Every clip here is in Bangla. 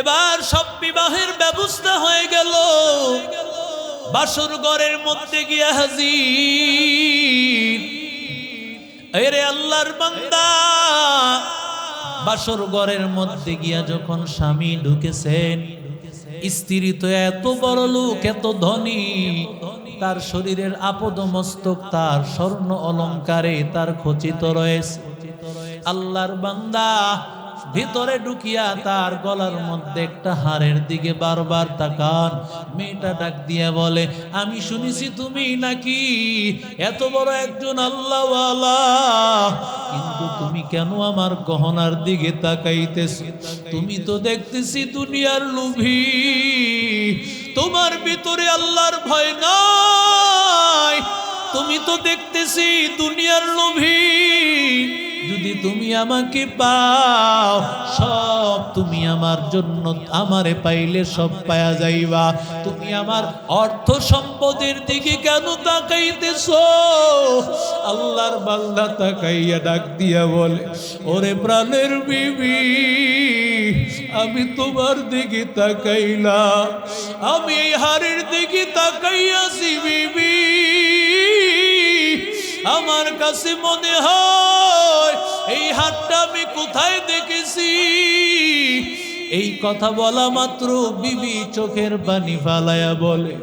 এবার সব বিবাহের ব্যবস্থা হয়ে গেল। বাসর ঘরের মধ্যে গিয়া হাজির। এরে আল্লাহর বান্দা বাসর ঘরের মধ্যে গিয়া যখন স্বামী ঢুকেছেন, স্ত্রী তো এত বড় লোক, এত ধনী, তার শরীরের আপদ মস্তক তার স্বর্ণ অলংকারে তার খচিত রয়েছে। আল্লাহর বান্দা ভিতরে ঢুকিয়া তার গলার মধ্যে একটা হাড়ের দিকে বারবার তাকান। মেয়েটা ডাক দিয়ে বলে, আমি শুনেছি তুমি নাকি এত বড় একজন আল্লাহওয়ালা। কিন্তু তুমি কেন আমার গহনার দিকে তাকাইতেছ? তুমি তো দেখতেছি দুনিয়ার লোভী। তোমার ভিতরে আল্লাহর ভয় নাই। তুমি তো দেখতেছি দুনিয়ার লোভী। যদি তুমি আমাকে পাও, সব তুমি আমার জন্য, আমারে পাইলে সব পায়া যাইবা। তুমি আমার অর্থ সম্পদের দিকে কেন তাকাইতেছ? আল্লাহর বাল্লা তাকাইয়া ডাক দিয়া বলে, ওরে প্রাণের বিবি, আমি তোমার দিকে তাকাইলাম। আমি এই হাড়ের দিকে তাকাইয়াছি বিবি। আমার কাছে মনে হয় এই হাতটা আমি কোথায় দেখেছি? এই কথা বলা মাত্র বিবি চোখের পানি ফালায়া বলে,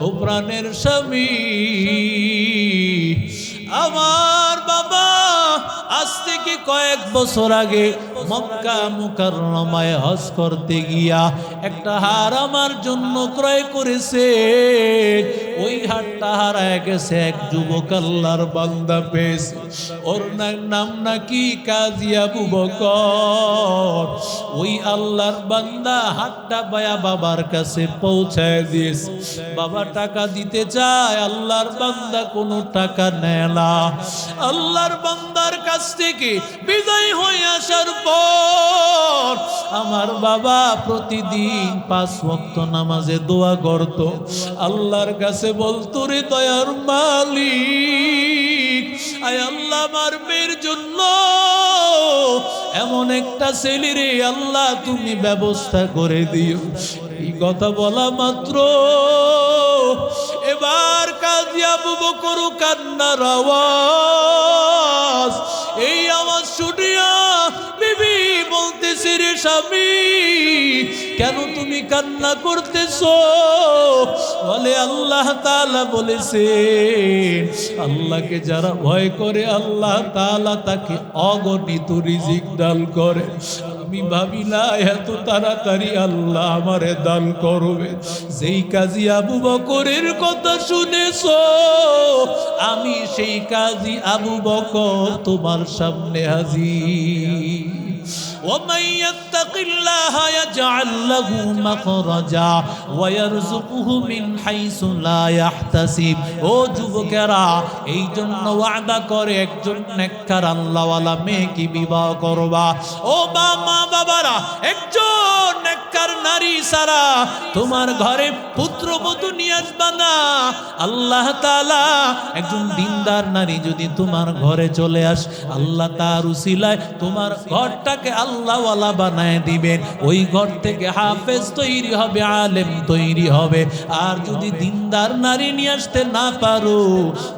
ও প্রাণের স্বামী, আমার থেকে কয়েক বছর আগে মক্কা মুকাররমায় হজ করতে গিয়া একটা হার আমার জন্য ক্রয় করেছে। ওই হারটা হারায় গেছে এক যুবক আল্লাহর বান্দা পেয়েছে। ওর নাম নাকি কাজী আবু বকর। ওই আল্লাহর বান্দা হাতটা পায়া বাবার কাছে পৌঁছায় দিয়েছে। বাবা টাকা দিতে চায়, আল্লাহর বান্দা কোনো টাকা নেয় না। আল্লাহর বান্দার কাছ থেকে বিদায় হয়ে আসার পর আমার বাবা প্রতিদিন পাঁচ ওয়াক্ত নামাজে দোয়া করত। আল্লাহর কাছে বলতো, রে দয়ার মালিক, আয় আল্লাহ আমার মেয়ের জন্য। এমন একটা ছেলে রে, আল্লাহ তুমি ব্যবস্থা করে দিও। এই কথা বলা মাত্র। এবার কাজিয়া আবু বকর কান্নার আওয়াজ। এই স্বামী, কেন তুমি কান্না করতেছ? বলে আল্লাহ তাআলা বলেছে, আল্লাহকে যারা ভয় করে, আল্লাহ তাআলা তাকে অগণিত রিজিক দান করে। আমি ভাবি না, এত তাড়াতাড়ি আল্লাহ আমারে দান করবে। যেই কাজী আবু বকরের কথা শুনেছ, আমি সেই কাজী আবু বকর তোমার সামনে হাজির। ومن يتق الله يجعل له مخرجا ويرزقه من حيث لا يحتسب ও যুবকেরা এই জন্য ওয়াদা করে একজন নেককার আল্লাহওয়ালা মেয়েকে বিবাহ করবা ও বা মা বাবারা একজন নেককার নারী সারা, তোমার ঘরে পুত্রবধূ নিয়ে আসবা না আল্লাহ তাআলা একজন দিনদার নারী যদি তোমার ঘরে চলে আস, আল্লাহ তার উসিলায় তোমার ঘরটাকে আল্লাহওয়ালা বানায় দিবেন। ওই ঘর থেকে হাফেজ তৈরি হবে, আলেম তৈরি হবে। আর যদি দিনদার নারী নিয়ে আসতে না পারো,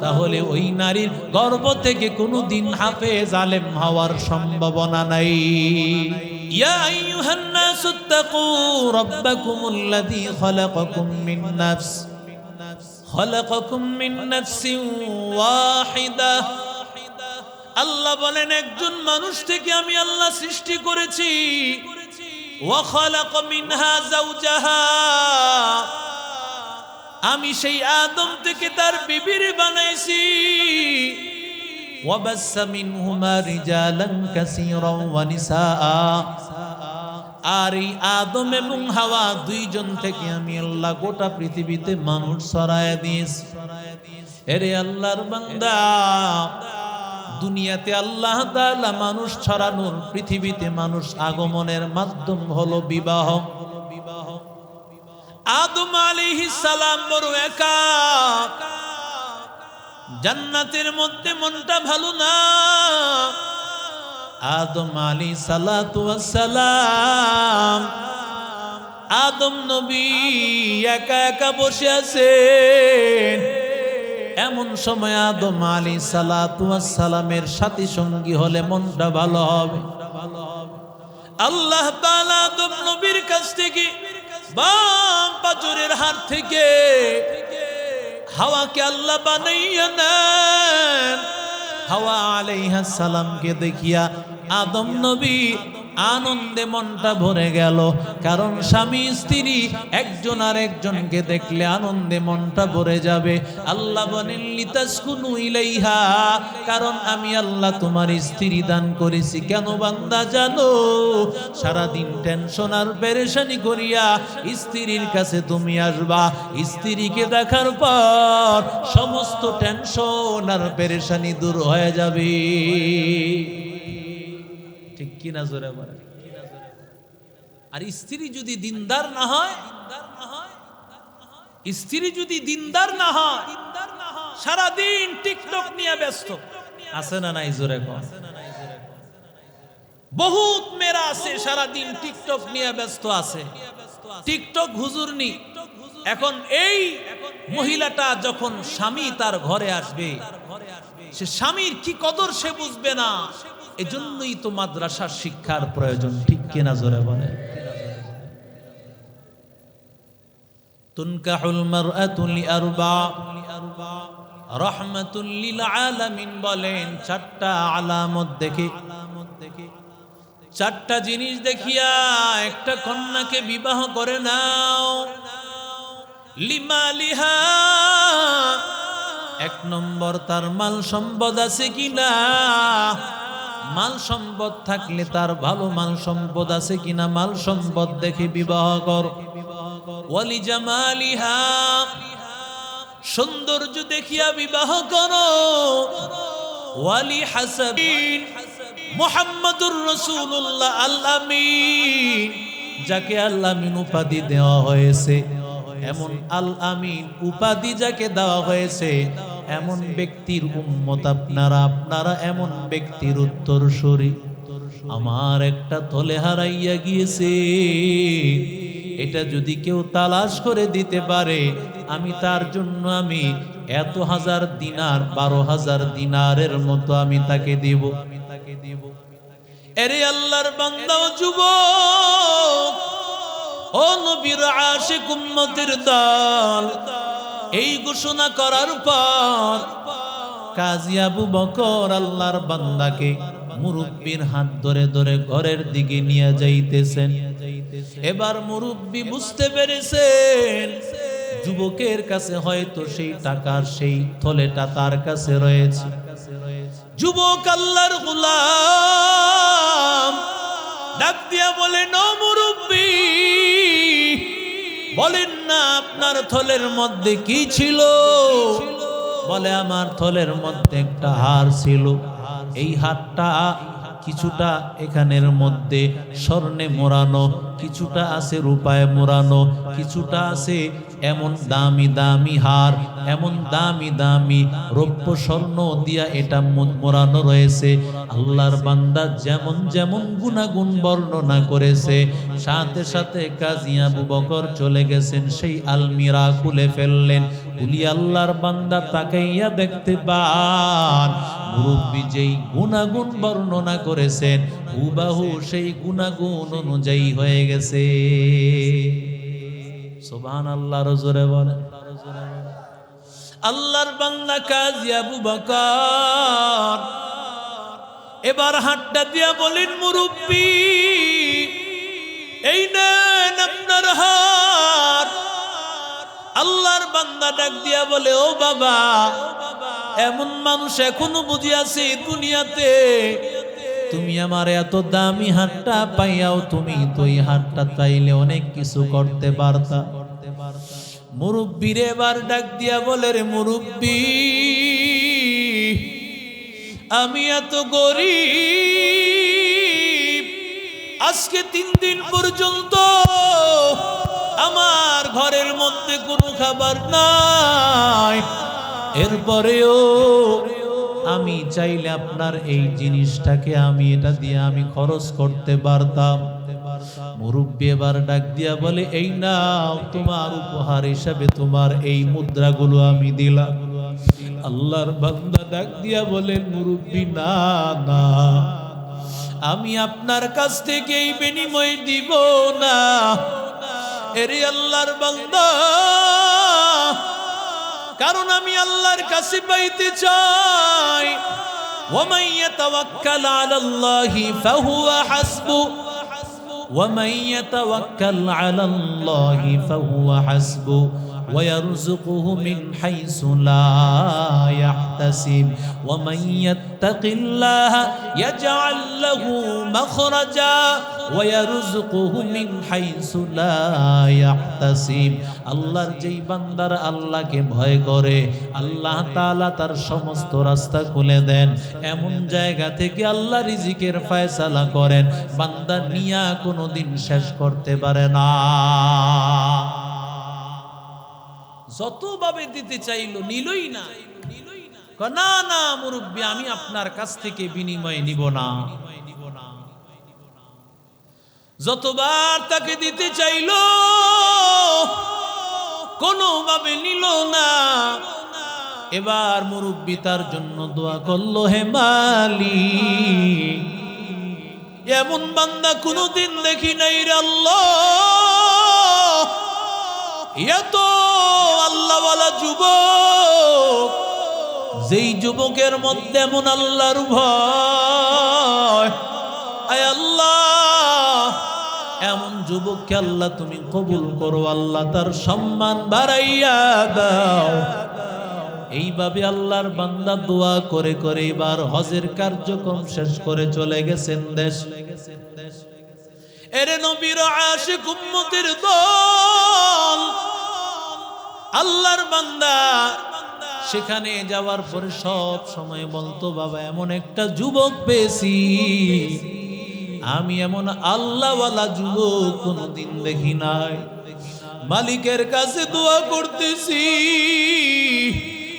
তাহলে ওই নারীর গর্ভ থেকে কোনো দিন হাফেজ, আলেম হওয়ার সম্ভাবনা নাই। يا أيها الناس اتقوا ربكم الذي خلقكم من نفس خلقكم من نفس واحدة আল্লাহ বলেন একজন মানুষ থেকে আমি আল্লাহ সৃষ্টি করেছি وخلق منها زوجها আমি সেই আদম থেকে তার বিবির বানাইছি وبث منهما رجالا كثيرا ونساء আর এই আদম এবং হাওয়া দুইজন থেকে আমি আল্লাহ গোটা পৃথিবীতে মানুষ ছড়ায় দিয়েছি এরে আল্লাহর বান্দা দুনিয়াতে আল্লাহ তাআলা মানুষ ছড়ানোর পৃথিবীতে মানুষ আগমনের মাধ্যম হলো বিবাহ আদম আলাইহিস সালাম বড় একা জান্নাতের মধ্যে মনটা ভালো না। আদম আলী সালাম আদম নবী একা একা বসে আছেন। এমন সময় আদম আলী সালামের সাথী সঙ্গী হলে মনটা ভালো হবে। আল্লাহ আদম নবীর কাছ থেকে বাম পাজরের হাত থেকে হাওয়াকে আল্লাহ বানাইয়া নেন হাওয়া আলাইহা সালামকে দেখিয়া আদম নবী আনন্দে মনটা ভরে গেল। কারণ স্বামী, স্ত্রী একজন আর একজনকে দেখলে আনন্দে মনটা ভরে যাবে। আল্লাহ ইলাইহা। কারণ আমি আল্লাহ তোমার স্ত্রী দান করেছি। কেন বান্দা জানো? সারাদিন টেনশন আর পেরেশানি করিয়া স্ত্রীর কাছে তুমি আসবা। স্ত্রীকে দেখার পর সমস্ত টেনশন আর পেরেশানি দূর হয়ে যাবে। ঠিক কিনা জোরে বলে আর স্ত্রী যদি দিনদার না হয়, স্ত্রী যদি দিনদার না হয়, সারাদিন টিকটক নিয়ে ব্যস্ত। আছে না নাই জোরে বহুত মেয়েরা আছে, সারাদিন টিকটক নিয়ে ব্যস্ত আছে। টিকটক হুজুরনি এখন এই মহিলাটা যখন স্বামী তার ঘরে আসবে, সে স্বামীর কি কদর সে বুঝবে না। এজন্যই তো মাদ্রাসার শিক্ষার প্রয়োজন, ঠিক কিনা জোরে বলে? চারটা জিনিস দেখিয়া একটা কন্যাকে বিবাহ করে নাও। লিমালিহা, এক নম্বর তার মাল সম্পদ আছে কিনা? মাল সম্পদ থাকলে তার ভালো মাল সম্পদ আছে কিনা মাল সম্পদ দেখে বিবাহ কর। ওয়ালি জামালিহা, সৌন্দর্য দেখিয়া বিবাহ করো। ওয়ালি হাসাবিন মোহাম্মদুর রসুল্লাহ আল্লামিন যাকে আল্লামিন উপাধি দেওয়া হয়েছে। এমন আল আমিন উপাধি যাকে দেওয়া হয়েছে, এমন ব্যক্তির উম্মত আপনারা আপনারা এমন ব্যক্তির উত্তর সরি আমার একটা তলে হারাইয়া গিয়েছে। এটা যদি কেউ তালাশ করে দিতে পারে, আমি তার জন্য আমি এত হাজার দিনার, বারো হাজার দিনারের মতো আমি তাকে দিব আমি তাকে দিব। এরে আল্লাহর বান্দাও যুবক ও নবীর আশিক উম্মতের দল, এই ঘোষণা করার পর কাজী আবু বকর আল্লাহর বান্দাকে মুরব্বীর হাত ধরে ধরে ঘরের দিকে নিয়ে যাইতেছেন। এবার মুরব্বী বুঝতে পেরেছেন, যুবকের কাছে হয়তো সেই টাকার সেই থলেটা তার কাছে রয়েছে। যুবক আল্লাহর গোলাম ডাক দিয়া বলে ন মুরব্বী বলেন না, আপনার থলের মধ্যে কি ছিল? বলে, আমার থলের মধ্যে একটা হার ছিল। এই হারটা কিছুটা এখানের মধ্যে স্বর্ণে মোড়ানো, কিছুটা আছে রূপায় মোড়ানো, কিছুটা আছে এমন দামি দামি হার, এমন দামি দামি রৌপ্য স্বর্ণ দিয়া এটা মোড়ানো রয়েছে। আল্লাহর বান্দা যেমন যেমন গুণাগুণ বর্ণনা করেছে, সাথে সাথে কাজী আবু বকর চলে গেছেন, সেই আলমিরা খুলে ফেললেন। উলি আল্লাহর বান্দা তাকাইয়া দেখতে পান। মুরব্বী যেই গুণাগুণ বর্ণনা করেছেন, হুবাহু সেই গুণাগুণ অনুযায়ী হয়ে গেছে। সুবহান আল্লাহ রজরে বলে আল্লাহর বান্দা কাজী আবু বকর, এবার হাতটা দিয়া বলেন, মুরব্বী, এই নেন আপনার হাত আল্লাহর বান্দা ডাক দিয়া বলে, ও বাবা, এমন মানুষ এখনও বুঝিয়াছে দুনিয়াতে তুমি আমার এত দামি হাতটা পাইয়াও তুমি তো এই হাতটা চাইলে অনেক কিছু করতে পারতা। মুরব্বীর এবার ডাক দিয়া বলে, রে মুরব্বী, আমি এত গরিব। আজকে তিন দিন পর্যন্ত আমার ঘরের মধ্যে কোনো খাবার নাই। এরপরেও আমি চাইলে আপনার এই জিনিসটাকে আমি এটা দিয়ে আমি খরচ করতে পারতাম। মুরব্বী এবার ডাক দিয়া বলে, এই নাও, তোমার উপহার হিসাবে তোমার এই মুদ্রাগুলো আমি দিলাম। আল্লাহর বান্দা ডাক দিয়া বলেন মুরব্বী, না না, আমি আপনার কাছ থেকে এই বিনিময় দিব না। এরে আল্লাহর বান্দা কারণ আমি আল্লাহর কাছে পাইতে চাই ومن يتوكل على الله فهو حسبه ومن يتوكل على الله فهو حسبه ويرزقه من حيث لا يحتسب ومن يتق الله يجعل له مخرجا ويرزقه من حيث لا يحتسب আল্লাহর যেই বান্দার আল্লাহকে ভয় করে আল্লাহ তাআলা তার সমস্ত রাস্তা খুলে দেন এমন জায়গা থেকে আল্লাহ রিজিকের ফয়সালা করেন বান্দা নিয়া কোনোদিন শেষ করতে পারে না যতভাবে দিতে চাইলো, নিলই না। না না, মুরব্বী, আমি আপনার কাছ থেকে বিনিময় নিব না। যতবার তাকে দিতে চাইলো, কোনোভাবে নিল না। এবার মুরব্বী তার জন্য দোয়া করল, হে মালি এমন বান্দা কোনোদিন দেখি নাই রে এত আল্লাহওয়ালা যুবক, যেই যুবকের মধ্যে এমন আল্লাহর ভয়। আয় আল্লাহ, এমন যুবককে আল্লাহ তুমি কবুল করো, আল্লাহ তার সম্মান বাড়াইয়া দাও। এইভাবে আল্লাহর বান্দা দোয়া করে করে এবার হজের কার্যক্রম শেষ করে চলে গেছেন দেশ। এরে নবীর আশিক উম্মতের দল। আল্লাহর বান্দা। সেখানে যাওয়ার পরে সব সময় বলতো, বাবা, এমন একটা যুবক পেয়েছি। আমি এমন আল্লাহওয়ালা যুবক কোনোদিন দেখি নাই। মালিকের কাছে দোয়া করতেছি,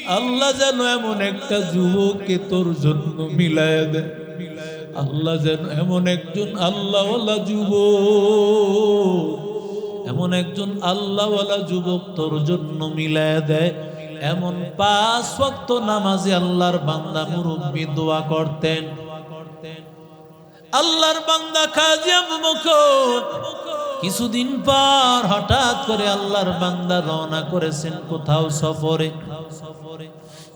আল্লাহ যেন এমন একটা যুবককে তোর জন্য মিলায় দেয়। আল্লাহ যেন এমন একজন আল্লাহওয়ালা যুবক, এমন একজন আল্লাহওয়ালা যুবক তোর জন্য মিলায় দেয়। এমন পাঁচ ওয়াক্ত নামাজে আল্লাহর বান্দা মুরব্বী দোয়া করতেন। আল্লাহর বান্দা বকর কিছুদিন পর হঠাৎ করে আল্লাহর বান্দা রওনা করেছেন কোথাও সফরে।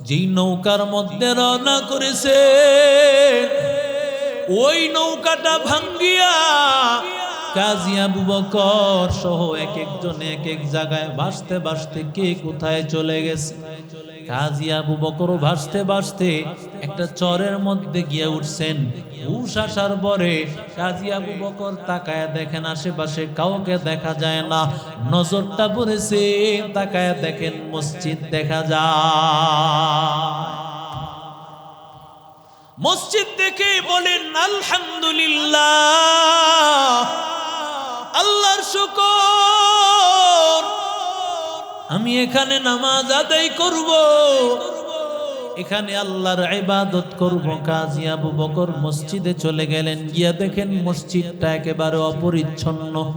যেই নৌকার মধ্যে রওনা করেছে ওই নৌকাটা ভাঙ্গিয়া কাজী আবু বকর সহ এক একজন এক এক জায়গায় ভাসতে ভাসতে কে কোথায় চলে গেছে? কাজী আবু বকর ভাসতে ভাসতে একটা চরের মধ্যে গিয়ে উঠছেন। হুশ আসার পরে কাজী আবু বকর তাকায় দেখেন, আশেপাশে কাউকে দেখা যায় না। নজরটা পড়েছে, তাকায় দেখেন, মসজিদ দেখা যায়। মসজিদ দেখে বলেন, আলহামদুলিল্লাহ, আল্লাহর শুকর। আমি এখানে নামাজ আদায় করব। এখানে আল্লাহর ইবাদত করব। কাজী আবু বকর মসজিদে চলে গেলেন। গিয়া দেখেন মসজিদটা একেবারে অপরিচ্ছন্ন।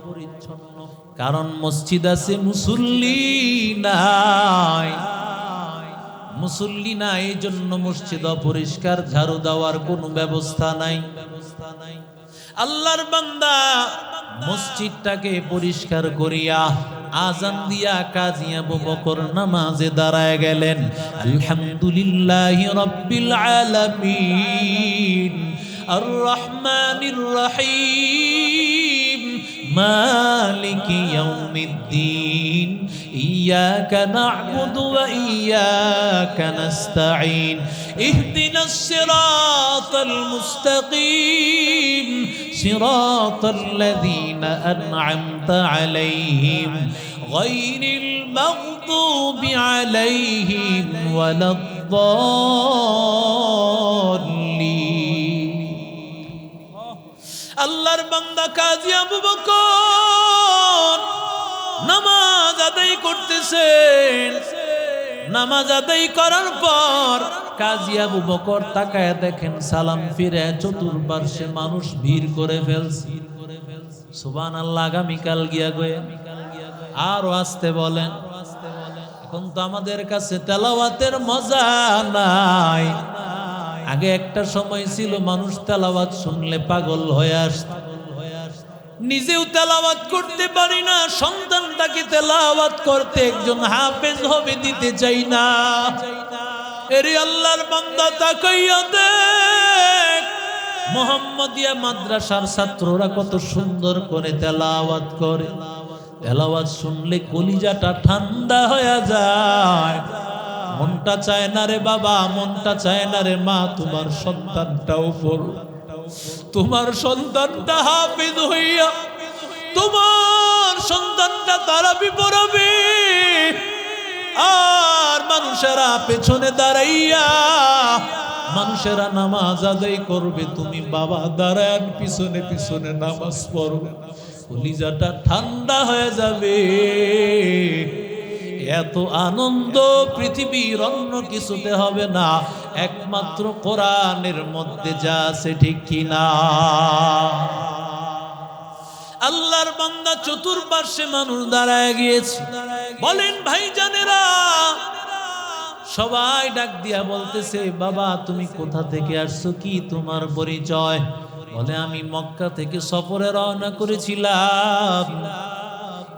কারণ মসজিদ আছে মুসল্লি নাই। মুসল্লি না, এই জন্য মসজিদ অপরিষ্কার, ঝাড়ু দেওয়ার কোনো ব্যবস্থা নাই। আল্লাহর বান্দা মসজিদটাকে পরিষ্কার করিয়া আজান দিয়া কাজী আবু বকর নামাজে দাঁড়ায় গেলেন। আলহামদুলিল্লাহি রাব্বিল আলামিন আর রহমানির রহিম, মালিক ইয়াউমিদ্দিন। إياك نعبد وإياك نستعين اهدنا الصراط المستقيم صراط الذين أنعمت عليهم غير المغضوب عليهم ولا الضالين আল্লাহর বান্দা কাজী আবু বকর নামাজ আদায় করতেছেন। নামাজ আদায় করার পর কাজী আবু বকর তাকায় দেখেন, সালাম ফিরে চতুর্পার্শ্বে মানুষ ভিড় করে ফেলছে। সুবান আল্লাহ আগামীকাল গিয়া গয়ে আরও আসতে বলেন। এখন তো আমাদের কাছে তেলাওয়াতের মজা নাই। আগে একটা সময় ছিল মানুষ তেলাওয়াত শুনলে পাগল হয়ে আসত। নিজেও তেলাওয়াত করতে পারি না, সন্তানটাকে তেলাওয়াত করতে একজন হাফেজ হবে, দিতে চাই না। এরে আল্লাহর বান্দা, তাকাইয়া দেখ মোহাম্মদিয়া মাদ্রাসার ছাত্ররা কত সুন্দর করে তেলাওয়াত করে। তেলাওয়াত শুনলে কলিজাটা ঠান্ডা হয়ে যায়। মনটা চায় না রে বাবা, মনটা চায় না রে মা, তোমার সন্তানটাও পড়ো তোমার সন্তানটা হাফিজ হইয়া, তোমার সন্তানটা তারা বিপরবে। আর মানুষেরা পেছনে দাঁড়াইয়া, মানুষেরা নামাজ আদায় করবে। তুমি বাবা দাঁড়ান, পিছনে পিছনে নামাজ পড়বে কলিজাটা ঠান্ডা হয়ে যাবে। এত আনন্দ পৃথিবীর অন্য কিছুতে হবে না। একমাত্র কোরআনের মধ্যে যা আছে ঠিক কিনা। আল্লাহর বান্দা চতুর্পার্শ্বে মানুষ দাঁড়ায় গিয়েছে। বলেন ভাই জানেরা সবাই ডাক দিয়া বলতেছে, বাবা, তুমি কোথা থেকে আসছো? কি তোমার পরিচয়? বলে, আমি মক্কা থেকে সফরে রওনা করেছিলাম।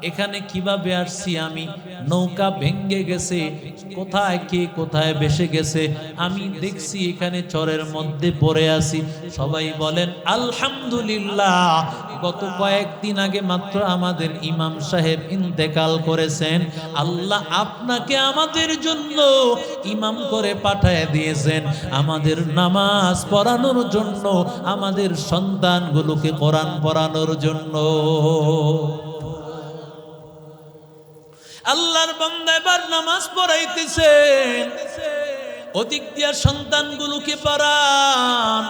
এখানে কীভাবে আসছি আমি? নৌকা ভেঙ্গে গেছে। কোথায় কে কোথায় বেসে গেছে? আমি দেখছি এখানে চরের মধ্যে পড়ে আছি। সবাই বলেন, আলহামদুলিল্লাহ। গত কয়েকদিন আগে মাত্র আমাদের ইমাম সাহেব ইন্তেকাল করেছেন। আল্লাহ আপনাকে আমাদের জন্য ইমাম করে পাঠায় দিয়েছেন। আমাদের নামাজ পড়ানোর জন্য, আমাদের সন্তানগুলোকে কোরআন পড়ানোর জন্য। আল্লাহর বান্দা এবার নামাজ পড়াইতেছে। অধিক দিয়া সন্তানগুলোকে পড়ান।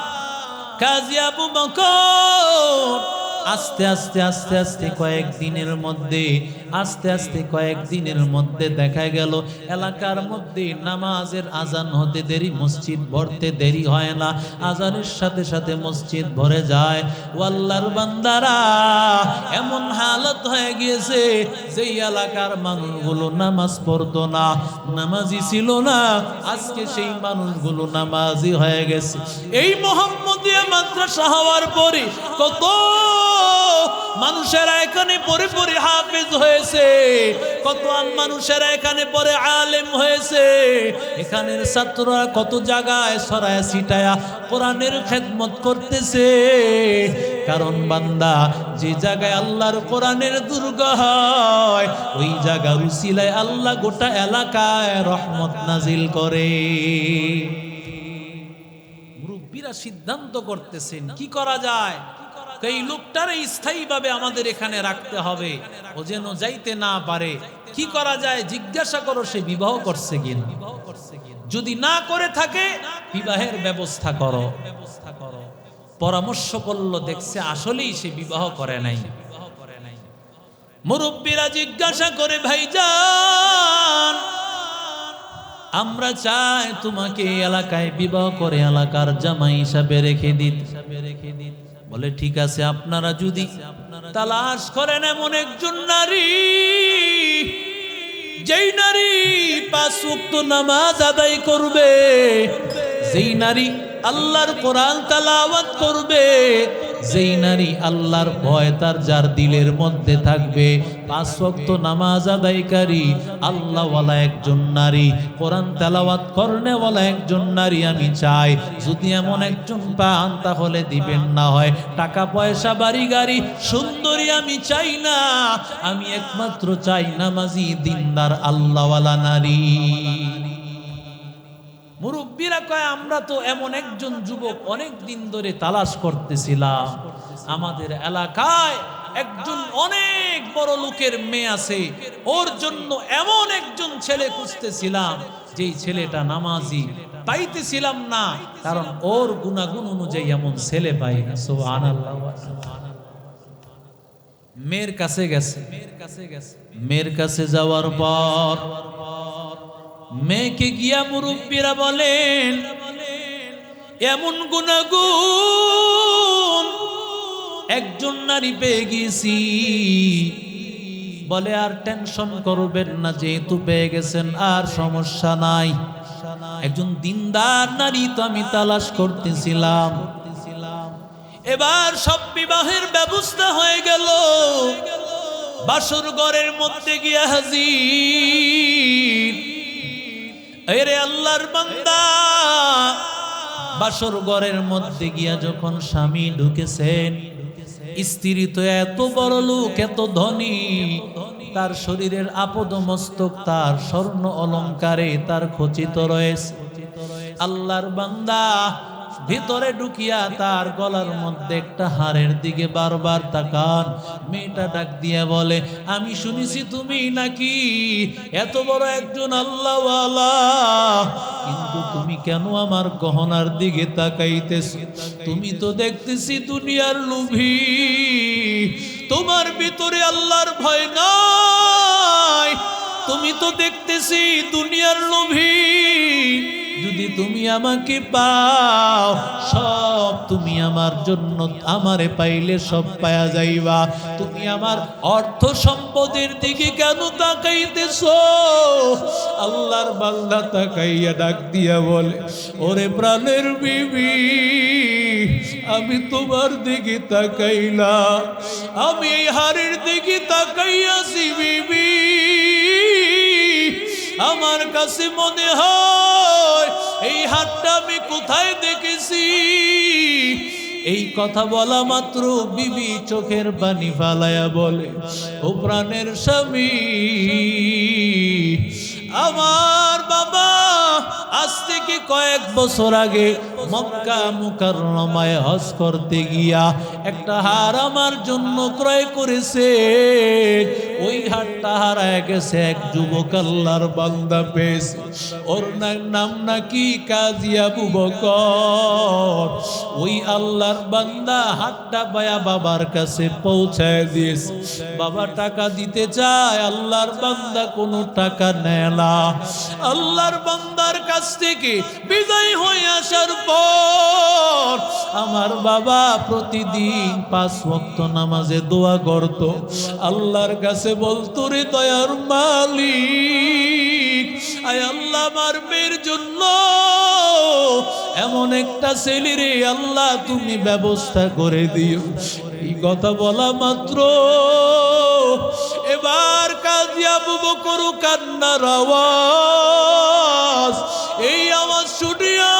কাজী আবু বকর, আস্তে আস্তে আস্তে আস্তে কয়েকদিনের মধ্যে আস্তে আস্তে কয়েক দিনের মধ্যে দেখা গেল, এলাকার মধ্যে নামাজের আজান হতে দেরি, মসজিদ ভরতে দেরি হয় না। আজানের সাথে সাথে মসজিদ ভরে যায়। ওয়াল্লার বান্দারা, এমন হালত হয়ে গিয়েছে যেই এলাকার মানুষগুলো নামাজ পড়তো না, নামাজি ছিল না। আজকে সেই মানুষগুলো নামাজি হয়ে গেছে। এই মোহাম্মদিয়া মাদ্রাসা হওয়ার পরে কত মানুষেরা এখানে পরে পরে হাফেজ হয়েছে। কত মানুষেরা এখানে পরে আলেম হয়েছে। এখানের ছাত্ররা কত জায়গায় সরায় ছিটায়া কোরআনের খেদমত করতেছে। কারণ বান্দা, যে জায়গায় আল্লাহর কোরআনের দুর্গ হয়, ওই জায়গা উসিলায় আল্লাহ গোটা এলাকায় রহমত নাজিল করে। মুরব্বীরা সিদ্ধান্ত করতেছেন, কি করা যায়? এই লোকটারে স্থায়ীভাবে আমাদের এখানে রাখতে হবে। ও যেন যাইতে না পারে। কি করা যায়? জিজ্ঞাসা করো, সে বিবাহ করছে কিনা? যদি না করে থাকে, বিবাহের ব্যবস্থা করো। ব্যবস্থা করো পরামর্শ করল, দেখছে আসলেই সে বিবাহ করে নাই। মুরব্বীরা জিজ্ঞাসা করে, ভাইজান, আমরা চাই তোমাকে এলাকায় বিবাহ করে এলাকার জামাই হিসাবে রেখে দিত রেখে দিত। বলে, ঠিক আছে, আপনারা যদি তালাশ করেন এমন একজন নারী, যেই নারী পাঁচ উক্ত নামাজ আদায় করবে, যেই নারী আল্লাহর কোরআন তালাওয়াত করবে যেই নারী আল্লাহর ভয় তার যার দিলের মধ্যে থাকবে, পাঁচ ওয়াক্ত নামাজ আদায়কারী, আল্লাহওয়ালা একজন নারী, কোরআন তেলাওয়াত করনেওয়ালা একজন নারী আমি চাই। যদি এমন একজন পান তাহলে দিবেন না হয়। টাকা পয়সা বাড়ি গাড়ি সুন্দরী আমি চাই না। আমি একমাত্র চাই নামাজি, দিনদার, আল্লাহওয়ালা নারী। মুরব্বীরা কয়, আমরা তো এমন একজন যুবক অনেক দিন ধরে তালাশ করতেছিলাম। আমাদের এলাকায় একজন অনেক বড় লোকের মেয়ে আছে। ওর জন্য এমন একজন ছেলে খুঁজতেছিলাম, যেই ছেলেটা নামাজি। পাইতেছিলাম না, কারণ ওর গুণাগুণ অনুযায়ী এমন ছেলে পাই না। সুবহানাল্লাহ। মেয়ের কাছে গেছে। মেয়ের কাছে গেছে। মেয়ের কাছে যাওয়ার পর মেয়েকে গিয়া মুরব্বীরা বলেন, এমন গুণাগুণ একজন নারী পেয়ে গেছি বলে, আর টেনশন করবেন না, যেহেতু পেয়ে গেছেন, আর সমস্যা নাই। একজন দিনদার নারী তো আমি তালাশ করতেছিলাম। এবার সব বিবাহের ব্যবস্থা হয়ে গেল। বাসর ঘরের মধ্যে গিয়া হাজির। এরে আল্লাহর বান্দা, বাসর ঘরের মধ্যে গিয়া যখন স্বামী ঢুকেছেন, স্ত্রী তো এত বড় লোক, এত ধনী, তার শরীরের আপদ মস্তক তার স্বর্ণ অলংকারে তার খচিত রয়েছে। আল্লাহর বান্দা ভিতরে ঢুকিয়া তার গলার মধ্যে একটা হাড়ের দিকে বারবার তাকান। মেয়েটা ডাক দিয়ে বলে, আমি শুনেছি তুমি নাকি এত বড় একজন আল্লাহওয়ালা। কিন্তু তুমি কেন আমার গহনার দিকে তাকাইতেছ? তুমি তো দেখতেছি দুনিয়ার লোভী। তোমার ভিতরে আল্লাহর ভয় নাই। তুমি তো দেখতেছি দুনিয়ার লোভী। যদি তুমি আমাকে পাও, সব তুমি আমার জন্য, আমারে পাইলে সব পায়া যাইবা। তুমি আমার অর্থ সম্পদের দিকে কেন তাকাইতেছ? আল্লাহর বান্দা তাকাইয়া ডাক দিয়া বলে, ওরে প্রাণের বিবি, আমি তোমার দিকে তাকাইলাম। আমি এই হাড়ের দিকে তাকাইয়াছি বিবি। আমার কাছে মনে হয়, এই হাতটা আমি কোথায় দেখেছি? এই কথা বলা মাত্র বিবি চোখের পানি ফালায়া বলে, ও প্রাণের স্বামী, আমার বাবা আজ থেকে কয়েক বছর আগে মক্কা মুকাররমায় হজ করতে গিয়া একটা হার আমার জন্য ক্রয় করেছে। ওই হারটা হারায় গেছে এক যুবক আল্লাহর বান্দা পেয়েছে। ওর নাম নাকি কাজী আবু বকর। ওই আল্লাহর বান্দা হাতটা পায়া বাবার কাছে পৌঁছায় দিয়েছে। বাবা টাকা দিতে চায়, আল্লাহর বান্দা কোনো টাকা নেয় না। আল্লাহর বান্দার কাছ থেকে বিদায় হয়ে আসার পর আমার বাবা প্রতিদিন পাঁচ ওয়াক্ত নামাজে দোয়া করত। আল্লাহর কাছে বলতো, রে দয়ার মালিক, আয় আল্লাহ আমার মেয়ের জন্য। এমন একটা ছেলে রে, আল্লাহ তুমি ব্যবস্থা করে দিও। এই কথা বলা মাত্র। এবার কাজী আবু বকর কান্নার আওয়াজ এই আওয়াজ শুনিয়া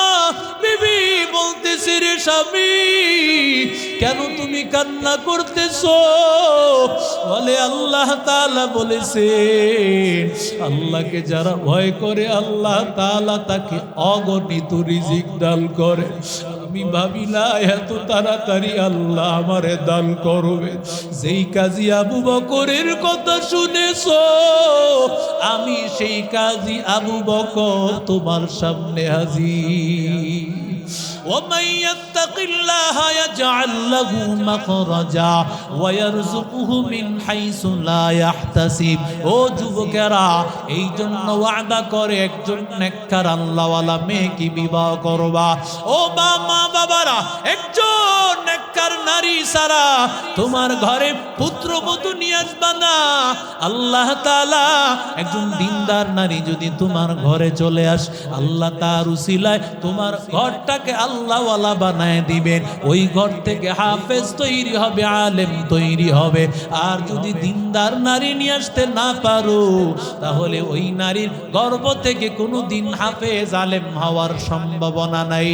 বিবি বলতেছে রে স্বামী, কেন তুমি কান্না করতেছ? বলে আল্লাহ তালা বলেছে, আল্লাহকে যারা ভয় করে, আল্লাহ তালা তাকে অগণিত রিজিক দান করে। আমি ভাবি না এত তাড়াতাড়ি আল্লাহ আমারে দান করবে। যেই কাজী আবু বকরের কথা শুনেছ, আমি সেই কাজী আবু বকর তোমার সামনে হাজির। ومن يتق الله يجعل له مخرجا ويرزقه من حيث لا يحتسب ও যুবকেরা এই জন্য ওয়াদা করে একজন নেককার আল্লাহওয়ালা মেয়েকে বিবাহ করবা ও বা মা বাবারা একজন নেককার নারী সারা তোমার ঘরে পুত্রবধূ নিয়ে আসবা না আল্লাহ তাআলা একজন দিনদার নারী যদি তোমার ঘরে চলে আস আল্লাহ তার উসিলায় তোমার ঘরটাকে আল্লাহওয়ালা বানায় দিবেন। ওই ঘর থেকে হাফেজ তৈরি হবে, আলেম তৈরি হবে। আর যদি দিনদার নারী নিয়ে আসতে না পারো, তাহলে ওই নারীর গর্ব থেকে কোনো দিন হাফেজ, আলেম হওয়ার সম্ভাবনা নাই।